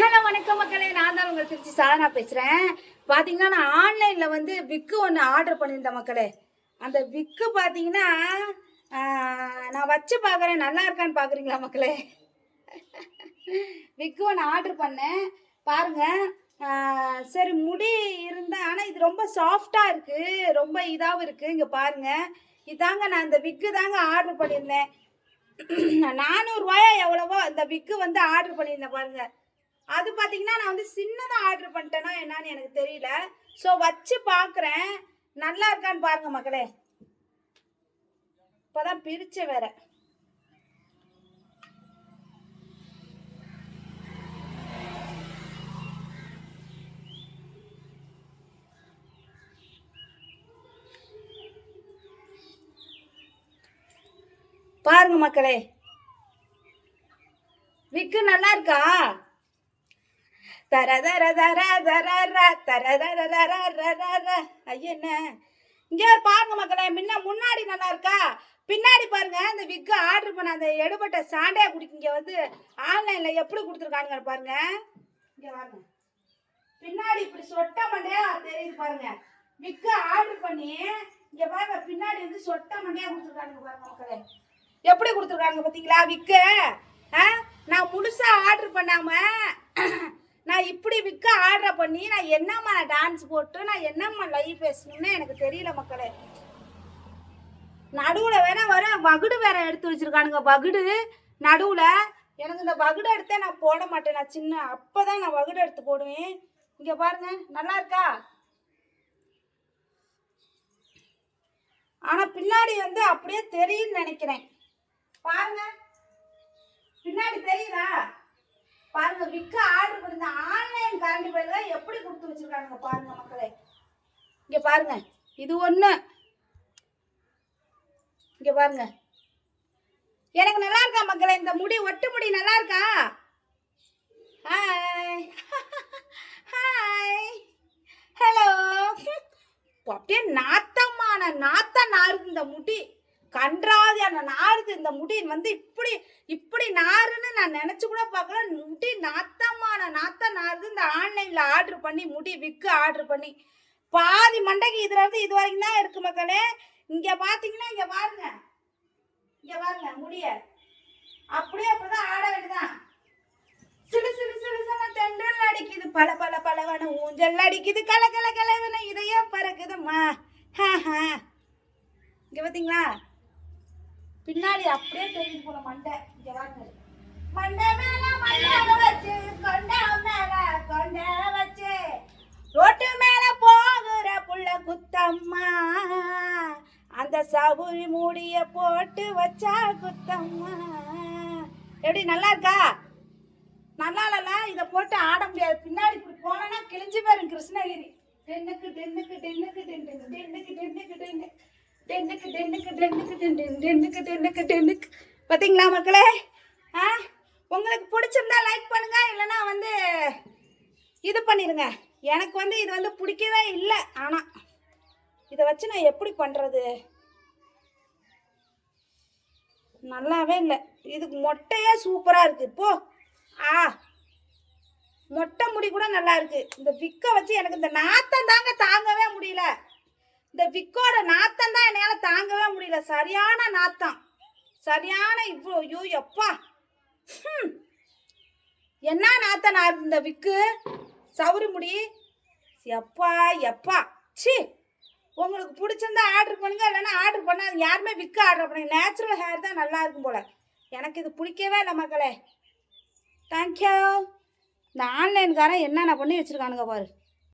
Hello வணக்கம் மக்களே. நான் தான் உங்கள் திருச்சி சாதனா பேசுகிறேன் பார்த்தீங்கன்னா நான் ஆன்லைனில் வந்து விக்கு ஒன்று ஆர்டர் பண்ணியிருந்தேன் மக்களே. அந்த விக்கு பார்த்தீங்கன்னா நான் வச்சு பார்க்குறேன் நல்லா இருக்கான்னு பார்க்குறீங்களா மக்களே? விக்கு ஒன்று ஆர்டர் பண்ணேன். பாருங்க. சரி முடி இருந்தால் ஆனால் இது ரொம்ப சாஃப்டாக இருக்குது ரொம்ப இதாகவும் இருக்குது இங்கே பாருங்கள் இதாங்க நான் இந்த விக்கு தாங்க ஆர்டர் பண்ணியிருந்தேன். நானூறுரூவாயா எவ்வளவோ இந்த விக்கு வந்து ஆர்டர் பண்ணியிருந்தேன் பாருங்கள் அது பார்த்தீங்கன்னா நான் வந்து சின்னதாக ஆர்டர் பண்ணிட்டேன்னா என்னன்னு எனக்கு தெரியல. ஸோ வச்சு பார்க்குறேன் நல்லா இருக்கான்னு பாருங்கள் மக்களே. இப்போதான் பிரிச்ச வேற. பாருங்க மக்களே. விக்கு நல்லா இருக்கா? தர தர தர தர தர தர தர தர ர, இங்கே பாருங்க மக்களே முன்ன முன்னாடி நல்லா இருக்கா? பின்னாடி பாருங்க அந்த விக்கு ஆர்டர் பண்ண அந்த எடுபட்ட சாண்டையா குடிக்கு. இங்கே வந்து ஆன்லைன்ல எப்படி கொடுத்துருக்கானுங்க பாருங்க. இங்கே வாங்க. பின்னாடி இப்படி சொட்ட மண்டையா தெரியுது பாருங்க. விக்கு ஆர்டர் பண்ணி இங்க பாருங்க பின்னாடி வந்து சொட்ட மண்டையா கொடுத்துருக்கானுங்க பாருங்க மக்களே. எப்படி கொடுத்துருக்காங்க பார்த்தீங்களா விக்கு ஆ? நான் முழுசா ஆர்டர் பண்ணாம நான் இப்படி விற்க ஆர்டர் பண்ணி நான் என்னம்மா நான் டான்ஸ் போட்டு நான் என்னம்மா லைவ் பேசணும்னு எனக்கு தெரியல மக்களே. நடுவில் வேற வர பகுடு வேற எடுத்து வச்சிருக்கானுங்க. பகுடு நடுவில் எனக்கு இந்த பகுடு எடுத்தே நான் போட மாட்டேன். நான் சின்ன அப்போ தான் நான் வகுடு எடுத்து போடுவேன். இங்கே பாருங்க நல்லா இருக்கா? ஆனால் பின்னாடி வந்து அப்படியே தெரியும்னு நினைக்கிறேன். பாருங்க. பின்னாடி தெரியுதா? பாருங்க விக்க ஆர்டர் கொடுத்த ஆன்லைன் கரண்ட் பேர் தான் எப்படி கொடுத்து வச்சிருக்காங்க பாருங்க மக்களே. இங்க பாருங்க இது ஒண்ணு. இங்க பாருங்க. எனக்கு நல்லா இருக்கா மக்களே? இந்த முடி ஒட்டு முடி நல்லா இருக்கா? ஹாய் ஹாய் ஹலோ அப்படியே நாத்தமான நாத்த நாருது இந்த முடி. கன்றாதியான நாருது இந்த முடி வந்து இப்படி இப்படி நாருன்னு நான் நினைச்சு கூட பார்க்கல. முடி நாத்தமான நாத்தம் நாருது. இந்த ஆன்லைன்ல ஆர்டர் பண்ணி முடி விக்கு ஆர்டர் பண்ணி. பாதி மண்டைக்கு இதுல இருந்து இது வரைக்கும் தான் இருக்கு மக்களே. இங்க பாத்தீங்கன்னா இங்க பாருங்க. இங்க பாருங்க முடிய. அப்படியே அப்படிதான் ஆட வேண்டியதான் சிலு சிறு சிறு சில தென்றல் அடிக்குது. பல பல பலவன ஊஞ்சல் அடிக்குது. கல கல கலவன இதயம் பறக்குதும்மா ஹா ஹா. இங்க பாத்தீங்களா? பின்னாடி அப்படியே தெரிஞ்சு போன மண்டை இங்க வாங்க மண்டை மேல மண்டை வச்சு கொண்ட மேல கொண்ட வச்சு. ரோட்டு மேல போகிற புள்ள குத்தம்மா அந்த சவுரி மூடிய போட்டு வச்சா குத்தம்மா. எப்படி நல்லா இருக்கா? நல்லா இல்லல இதை போட்டு ஆட முடியாது. பின்னாடி இப்படி போனோன்னா கிழிஞ்சு போயிரும் கிருஷ்ணகிரி. டென்னுக்கு டென்னுக்கு டென்னுக்கு டென்னு டென்னுக்கு டென்னுக்கு டென்னுக்கு டென்னுக்கு டென்னுக்கு டென்னு டென்னுக்கு டென்னுக்கு டென்னுக்கு பார்த்தீங்களா மக்களே? ஆ? உங்களுக்கு பிடிச்சிருந்தா லைக் பண்ணுங்க. இல்லைன்னா வந்து இது பண்ணிடுங்க எனக்கு வந்து இது வந்து பிடிக்கவே இல்லை. ஆனால் இதை வச்சு நான் எப்படி பண்ணுறது நல்லாவே இல்லை. இதுக்கு மொட்டையே சூப்பராக இருக்குது போ. ஆ. மொட்டை முடி கூட நல்லா இருக்குது இந்த விற்க வச்சு எனக்கு இந்த நாத்தம் தாங்க தாங்கவே முடியல. இந்த விக்கோட நாத்தம் தான் என்னால் தாங்கவே முடியல. சரியான நாத்தம். சரியான இவ்வளோ ஐயோ எப்பா. என்ன நாத்தம் நான் இந்த விக்கு? சவுரி முடி. எப்பா எப்பா. சி உங்களுக்கு பிடிச்சிருந்தா ஆர்டர் பண்ணுங்க இல்லைன்னா ஆர்டர் பண்ணாது. யாருமே விக்கு ஆர்டர் பண்ணுங்க நேச்சுரல் ஹேர் தான் நல்லா இருக்கும் போல. எனக்கு இது பிடிக்கவே இல்லை மக்களே. தேங்க்யூ இந்த ஆன்லைன்காரன் என்னென்ன பண்ணி வச்சுருக்கானுங்க பாரு.